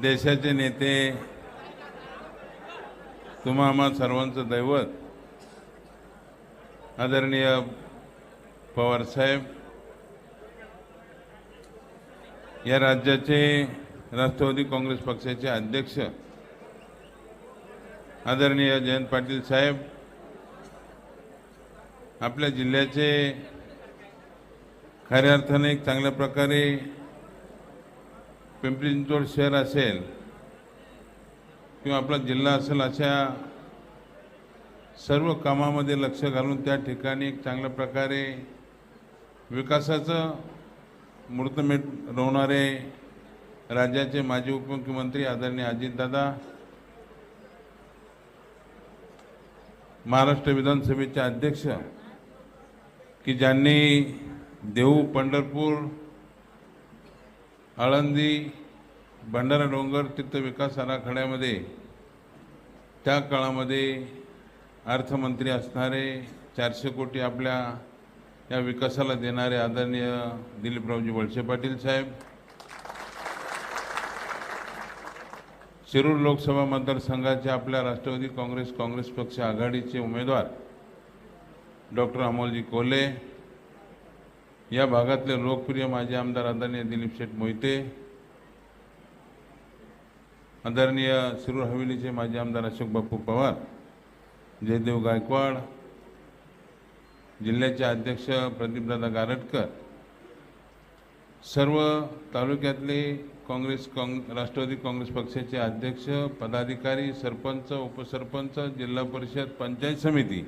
देशाचे नेते तुम्हा आम्हा सर्वांचं दैवत आदरणीय पवारसाहेब या राज्याचे राष्ट्रवादी काँग्रेस पक्षाचे अध्यक्ष आदरणीय जयंत पाटील साहेब आपल्या जिल्ह्याचे खऱ्या अर्थाने एक चांगल्या प्रकारे पिंपरी चिंचवड शहर असेल किंवा आपला जिल्हा असेल अशा सर्व कामामध्ये लक्ष घालून त्या ठिकाणी एक चांगल्या प्रकारे विकासाचं मुहूर्तमेढ रोवणारे राज्याचे माजी उपमुख्यमंत्री आदरणीय अजितदादा महाराष्ट्र विधानसभेचे अध्यक्ष की ज्यांनी देऊ पंढरपूर आळंदी भंडारा डोंगर तीर्थ विकास आराखड्यामध्ये त्या काळामध्ये अर्थमंत्री असणारे चारशे कोटी आपल्या या विकासाला देणारे आदरणीय दिलीपरावजी वळसे पाटील साहेब शिरूर लोकसभा मतदारसंघाचे आपल्या राष्ट्रवादी काँग्रेस काँग्रेस पक्ष आघाडीचे उमेदवार डॉक्टर अमोलजी कोल्हे या भागातले लोकप्रिय माजी आमदार आदरणीय दिलीप शेठ मोहिते आदरणीय शिरूर हवेलीचे माजी आमदार अशोक बापू पवार जयदेव गायकवाड जिल्ह्याचे अध्यक्ष प्रदीपदादा गारटकर सर्व तालुक्यातले काँग्रेस काँग राष्ट्रवादी काँग्रेस पक्षाचे अध्यक्ष पदाधिकारी सरपंच उपसरपंच जिल्हा परिषद पंचायत समिती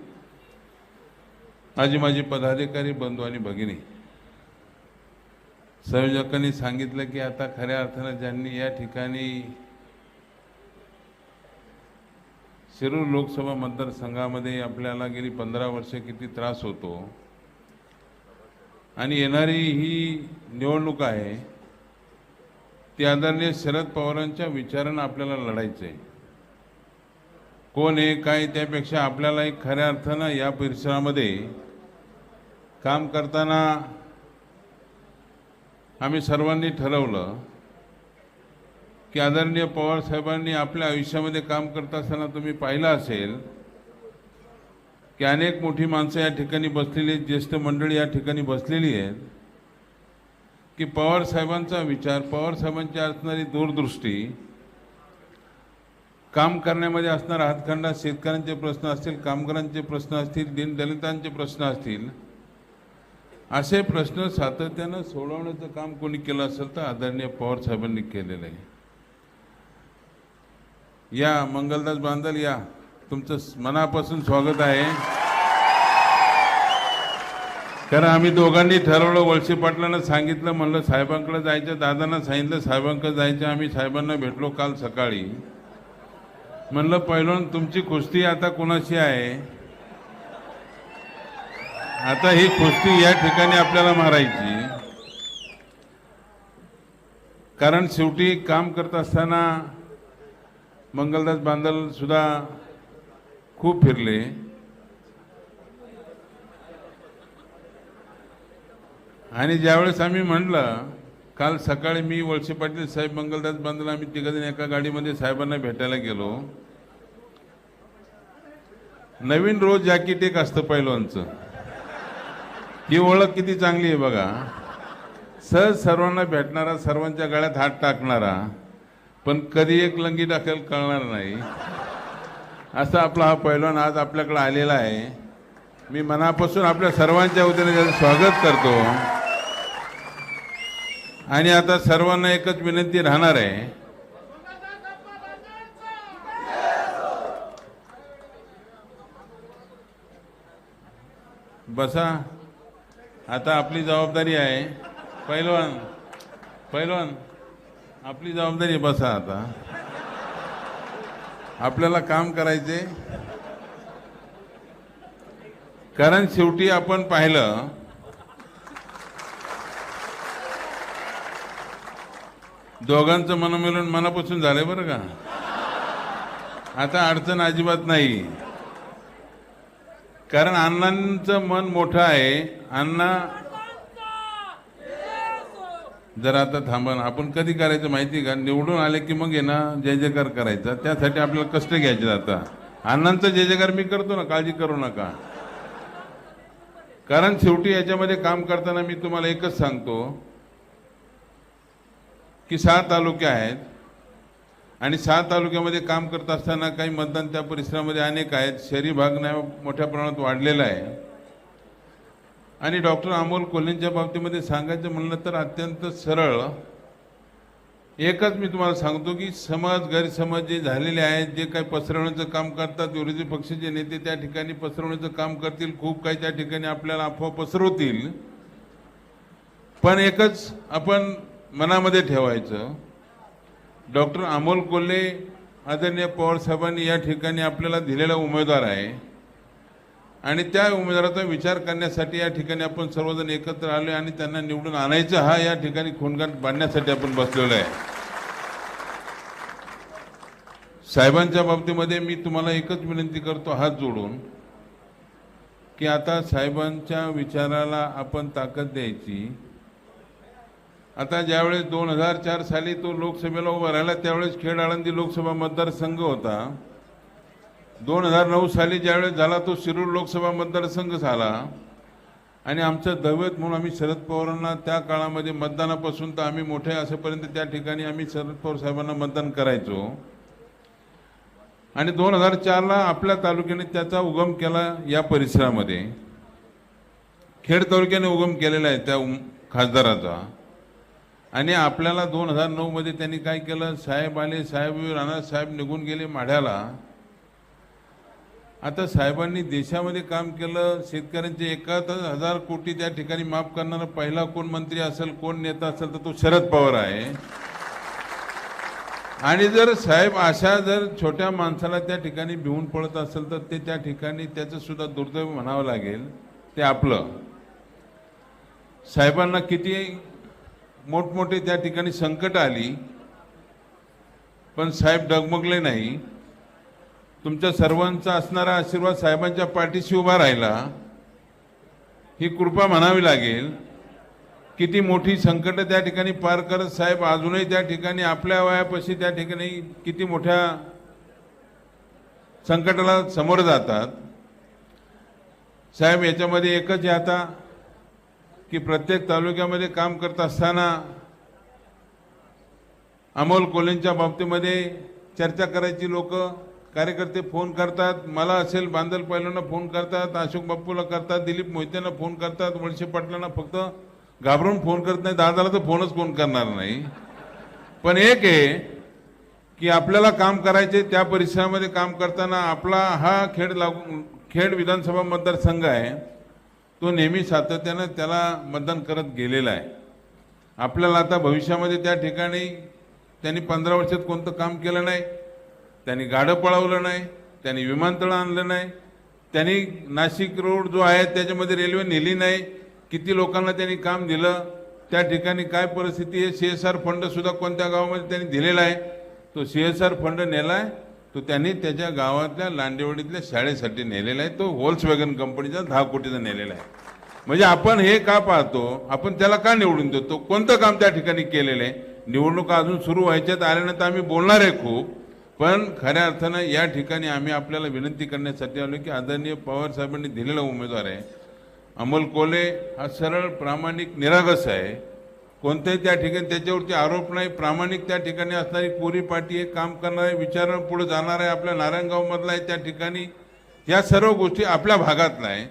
माझी माझी पदाधिकारी बंधू आणि भगिनी. संयोजकांनी सांगितलं की आता खऱ्या अर्थानं ज्यांनी या ठिकाणी शिरूर लोकसभा मतदारसंघामध्ये आपल्याला गेली पंधरा वर्ष किती त्रास होतो. आणि येणारी ही निवडणूक आहे ती आदरणीय शरद पवारांच्या विचारानं आपल्याला लढायचं आहे. कोण आहे काय त्यापेक्षा आपल्याला एक खऱ्या अर्थानं या परिसरामध्ये काम करताना आम्ही सर्वांनी ठरवलं की आदरणीय पवार साहेबांनी आपल्या आयुष्यामध्ये काम करत असताना तुम्ही पाहिलं असेल की अनेक मोठी माणसं या ठिकाणी बसलेली आहेत ज्येष्ठ मंडळी या ठिकाणी बसलेली आहेत की पवार साहेबांचा विचार पवार साहेबांची असणारी दूरदृष्टी काम करण्यामध्ये असणारा हातखंडा शेतकऱ्यांचे प्रश्न असतील कामगारांचे प्रश्न असतील दीनदलितांचे प्रश्न असतील असे प्रश्न सातत्यानं सोडवण्याचं काम कोणी केलं असेल तर आदरणीय पवार साहेबांनी केलेलं आहे. या मंगलदास बांधल या. तुमचं मनापासून स्वागत आहे. कारण आम्ही दोघांनी ठरवलं वळसे पाटलांना सांगितलं म्हणलं साहेबांकडे जायचं दादांना सांगितलं साहेबांकडे जायचं आम्ही साहेबांना भेटलो काल सकाळी. म्हणलं पहिलं तुमची कुस्ती आता कुणाशी आहे? आता ही कुस्ती या ठिकाणी आपल्याला मारायची. कारण शेवटी काम करत असताना मंगलदास बांदल सुद्धा खूप फिरले. आणि ज्यावेळेस आम्ही म्हणलं काल सकाळी मी वळसे पाटील साहेब मंगलदास बांदल आम्ही तिघजण एका गाडीमध्ये साहेबांना भेटायला गेलो. नवीन रोज जॅकेट एक असतं पहिलवानचं ही ओळख किती चांगली आहे बघा. सहज सर्वांना भेटणारा सर्वांच्या गळ्यात हात टाकणारा पण कधी एक लंगी टाकेल कळणार नाही. असा आपला हा पैलवान आज आपल्याकडे आलेला आहे. मी मनापासून आपल्या सर्वांच्या वतीने त्याचं स्वागत करतो. आणि आता सर्वांना एकच विनंती राहणार आहे. बसा. आता आपली जबाबदारी आहे. पैलवान पैलवान आपली जबाबदारी बसा आता. आपल्याला काम करायचे. कारण शेवटी आपण पाहिलं दोघांचं मनमिलन मनापासून झालंय बरं का. आता अडचण अजिबात नाही. कारण अण्णांचं मन मोठं आहे. अण्णा जरा आता थांबा ना. आपण कधी करायचं माहिती आहे का? निवडून आले की मग आहे ना जय जयकार करायचा. त्यासाठी आपल्याला कष्ट घ्यायचे आता. अण्णांचा जय जयकार मी करतो ना काळजी करू नका. कारण शेवटी याच्यामध्ये काम करताना मी तुम्हाला एकच सांगतो की सहा तालुके आहेत. आणि सहा तालुक्यामध्ये काम करत असताना काही मतदान त्या परिसरामध्ये अनेक आहेत. शहरी भाग नाही मोठ्या प्रमाणात वाढलेला आहे. आणि डॉक्टर अमोल कोल्हेंच्या बाबतीमध्ये सांगायचं म्हणलं तर अत्यंत सरळ. एकच मी तुम्हाला सांगतो की समाज गैरसमज जे झालेले आहेत जे काही पसरवण्याचं काम करतात विरोधी पक्षाचे नेते त्या ठिकाणी पसरवण्याचं काम करतील खूप काही त्या ठिकाणी आपल्याला अफवा पसरवतील. पण एकच आपण मनामध्ये ठेवायचं डॉक्टर अमोल कोल्हे आदरणीय पवार साहेबांनी या ठिकाणी आपल्याला दिलेला उमेदवार आहे. आणि त्या उमेदवाराचा विचार करण्यासाठी या ठिकाणी आपण सर्वजण एकत्र आलो आणि त्यांना निवडून आणायचं हा या ठिकाणी खोनगाट बांधण्यासाठी आपण बसलेलो आहे. साहेबांच्या बाबतीमध्ये मी तुम्हाला एकच विनंती करतो हात जोडून की आता साहेबांच्या विचाराला आपण ताकद द्यायची. आता ज्यावेळेस दोन हजार चार साली तो लोकसभेला उभा राहिला त्यावेळेस खेड आळंदी लोकसभा मतदारसंघ होता. दोन हजार नऊ साली ज्यावेळेस झाला तो शिरूर लोकसभा मतदारसंघ झाला. आणि आमचं दैवत म्हणून आम्ही शरद पवारांना त्या काळामध्ये मतदानापासून तर आम्ही मोठे असेपर्यंत त्या ठिकाणी आम्ही शरद पवार साहेबांना मतदान करायचो. आणि दोन हजार चारला आपल्या तालुक्याने त्याचा उगम केला या परिसरामध्ये. खेड तालुक्याने उगम केलेला आहे त्या खासदाराचा. आणि आपल्याला दोन हजार नऊमध्ये त्यांनी काय केलं? साहेब आले साहेब राणा साहेब निघून गेले माढ्याला. आता साहेबांनी देशामध्ये काम केलं शेतकऱ्यांचे एकाहत्तर हजार कोटी त्या ठिकाणी माफ करणारा पहिला कोण मंत्री असेल कोण नेता असेल तर तो शरद पवार आहे. आणि जर साहेब अशा जर छोट्या माणसाला त्या ठिकाणी भिवून पडत असेल तर ते त्या ठिकाणी त्याचं सुद्धा दुर्दैव म्हणावं लागेल ते आपलं. साहेबांना किती मोठमोठे त्या ठिकाणी संकट आली. पण साहेब डगमगले नाही. तुमच्या सर्वांचा असणारा आशीर्वाद साहेबांच्या पाठीशी उभा राहिला. ही कृपा म्हणावी लागेल. किती मोठी संकट त्या ठिकाणी पार करत साहेब अजूनही त्या ठिकाणी आपल्या वयापाशी त्या ठिकाणी किती मोठ्या संकटाला समोर जातात. साहेब याच्यामध्ये एकच आहे आता की प्रत्येक तालुक्यामध्ये काम करत असताना अमोल कोलेंच्या बाबतीमध्ये चर्चा करायची लोक कार्यकर्ते फोन करतात. मला असेल बांदल पहिल्यांना फोन करतात अशोक बाप्पूला करतात दिलीप मोहितेंना फोन करतात वळसे पाटलांना फक्त घाबरून फोन करत नाही. दादाला तर फोनच कोण करणार नाही. पण एक आहे की आपल्याला काम करायचे त्या परिसरामध्ये काम करताना आपला हा खेड लागू खेड विधानसभा मतदारसंघ आहे. तो नेहमी सातत्यानं त्याला मतदान करत गेलेला आहे. आपल्याला आता भविष्यामध्ये त्या ठिकाणी त्यांनी पंधरा वर्षात कोणतं काम केलं नाही त्यांनी गाडं पळवलं नाही त्यांनी विमानतळ आणलं नाही त्यांनी नाशिक रोड जो आहे त्याच्यामध्ये रेल्वे नेली नाही किती लोकांना त्यांनी काम दिलं त्या ठिकाणी काय परिस्थिती आहे सी एस आर फंडसुद्धा कोणत्या गावामध्ये त्यांनी दिलेला आहे तो सी एस आर फंड नेलाय तो त्यांनी त्याच्या गावातल्या लांडेवाडीतल्या शाळेसाठी नेलेला आहे. तो होल्स वॅगन कंपनीचा दहा कोटीचा नेलेला आहे. म्हणजे आपण हे का पाहतो? आपण त्याला का निवडून देतो कोणतं काम त्या ठिकाणी केलेलं आहे? निवडणुका अजून सुरू व्हायच्यात आल्यानंतर आम्ही बोलणार आहे खूप. पण खऱ्या अर्थानं या ठिकाणी आम्ही आपल्याला विनंती करण्यासाठी आलो की आदरणीय पवार साहेबांनी दिलेला उमेदवार आहे. अमोल कोले हा सरळ प्रामाणिक निरागस आहे. कोणत्याही त्या ठिकाणी त्याच्यावरती आरोप नाही प्रामाणिक त्या ठिकाणी असणारी कोरी पार्टी हे काम करणार आहे विचार पुढे जाणार आहे आपल्या नारायणगावमधला आहे त्या ठिकाणी. या सर्व गोष्टी आपल्या भागातला आहे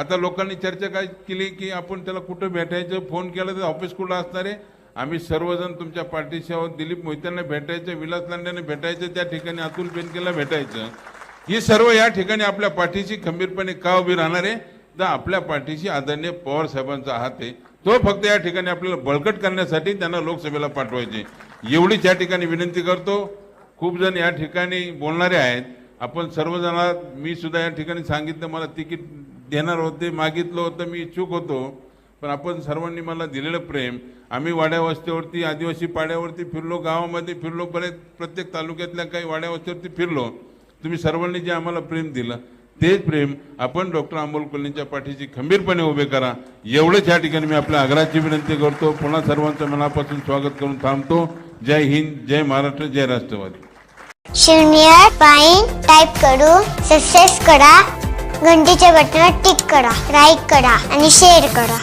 आता लोकांनी चर्चा काय केली की आपण त्याला कुठं भेटायचं फोन केला तर ऑफिस कुठं असणार आहे? आम्ही सर्वजण तुमच्या पार्टीशी आहोत दिलीप मोहित्यांना भेटायचं विलास लांडेंना भेटायचं त्या ठिकाणी अतुल बेनकेला भेटायचं. ही सर्व या ठिकाणी आपल्या पाठीशी खंबीरपणे का उभी राहणार आहे? तर आपल्या पाठीशी आदरणीय पवार साहेबांचा हात आहे. तो फक्त या ठिकाणी आपल्याला बळकट करण्यासाठी त्यांना लोकसभेला पाठवायचे. एवढीच या ठिकाणी विनंती करतो. खूप जण या ठिकाणी बोलणारे आहेत. आपण सर्वजण मी सुद्धा या ठिकाणी सांगितलं मला तिकीट देणार होते मागितलं होतं मी इच्छुक होतो. पण आपण सर्वांनी मला दिलेलं प्रेम. आम्ही वाड्यावस्तीवरती आदिवासी पाड्यावरती फिरलो गावामध्ये फिरलो बरेच प्रत्येक तालुक्यातल्या काही वाड्यावस्तीवरती फिरलो. तुम्ही सर्वांनी जे आम्हाला प्रेम दिलं तेच प्रेम आपण डॉक्टर अमोल कोल्हेंच्या पाठीशी खंबीरपणे उभे करा. एवढंच या ठिकाणी मी आपल्या आग्रहाची विनंती करतो. पुन्हा सर्वांचं मनापासून स्वागत करून थांबतो. जय हिंद जय महाराष्ट्र जय राष्ट्रवादी. शून्य पाईन टाईप करू सक्सेस करा घंटीच्या बटनावर टिक करा लाईक करा आणि शेअर करा.